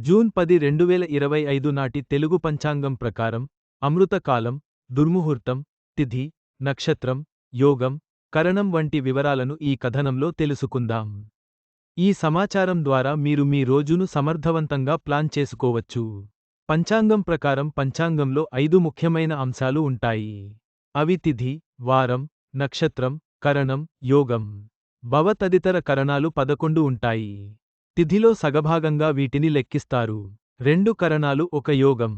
June పది రెండు వేల ఇరవై ఐదు నాటి తెలుగు పంచాంగం ప్రకారం అమృతకాలం దుర్ముహూర్తం తిథి నక్షత్రం యోగం కరణం వంటి వివరాలను ఈ కథనంలో తెలుసుకుందాం. ఈ సమాచారం ద్వారా మీరు మీ రోజును సమర్థవంతంగా ప్లాన్ చేసుకోవచ్చు. పంచాంగం ప్రకారం పంచాంగంలో ఐదు ముఖ్యమైన అంశాలు ఉంటాయి. అవి తిథి వారం నక్షత్రం కరణం యోగం. భవ తదితర కరణాలు పదకొండు ఉంటాయి. తిథిలో సగభాగంగా వీటిని లెక్కిస్తారు. రెండు కరణాలు ఒక యోగం.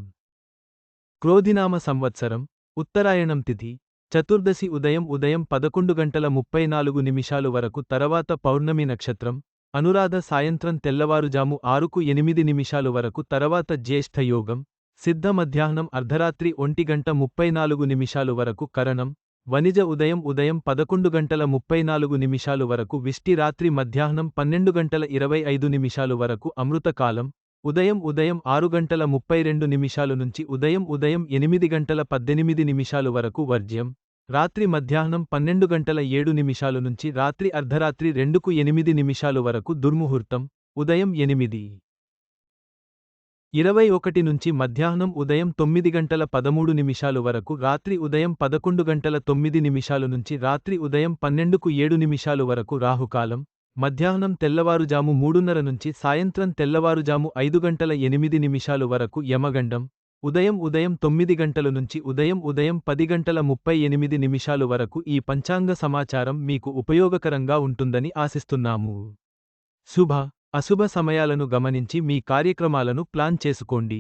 క్రోధినామ సంవత్సరం ఉత్తరాయణం తిథి చతుర్దశి ఉదయం ఉదయం పదకొండు గంటల ముప్పై నాలుగు నిమిషాలు వరకు తర్వాత పౌర్ణమి నక్షత్రం అనురాధ సాయంత్రం తెల్లవారుజాము ఆరుకు ఎనిమిది నిమిషాలు వరకు తర్వాత జ్యేష్ఠ యోగం సిద్ధ మధ్యాహ్నం అర్ధరాత్రి ఒంటి గంట ముప్పై నాలుగు నిమిషాలు వరకు కరణం వనిజ ఉదయం ఉదయం పదకొండు గంటల ముప్పై నాలుగు నిమిషాలు వరకు విష్టి రాత్రి మధ్యాహ్నం పన్నెండు గంటల ఇరవై ఐదు నిమిషాలు వరకు అమృతకాలం ఉదయం ఉదయం ఆరు గంటల ముప్పై రెండు నిమిషాలు నుంచి ఉదయం ఉదయం ఎనిమిది గంటల పద్దెనిమిది నిమిషాలు వరకు వర్జ్యం రాత్రి మధ్యాహ్నం పన్నెండు గంటల ఏడు నిమిషాలు నుంచి రాత్రి అర్ధరాత్రి రెండుకు ఎనిమిది నిమిషాలు వరకు దుర్ముహూర్తం ఉదయం ఎనిమిది. ఇరవై ఒకటి నుంచి మధ్యాహ్నం ఉదయం తొమ్మిది గంటల పదమూడు నిమిషాలు వరకు రాత్రి ఉదయం పదకొండు గంటల తొమ్మిది నిమిషాలు నుంచి రాత్రి ఉదయం పన్నెండుకు ఏడు నిమిషాలు వరకు రాహుకాలం మధ్యాహ్నం తెల్లవారుజాము మూడున్నర నుంచి సాయంత్రం తెల్లవారుజాము ఐదు గంటల ఎనిమిది నిమిషాలు వరకు యమగండం ఉదయం ఉదయం తొమ్మిది గంటల నుంచి ఉదయం ఉదయం పది గంటల ముప్పై ఎనిమిది నిమిషాలు వరకు ఈ పంచాంగ సమాచారం మీకు ఉపయోగకరంగా ఉంటుందని ఆశిస్తున్నాము. శుభ. అశుభ సమయాలను గమనించి మీ కార్యక్రమాలను ప్లాన్ చేసుకోండి.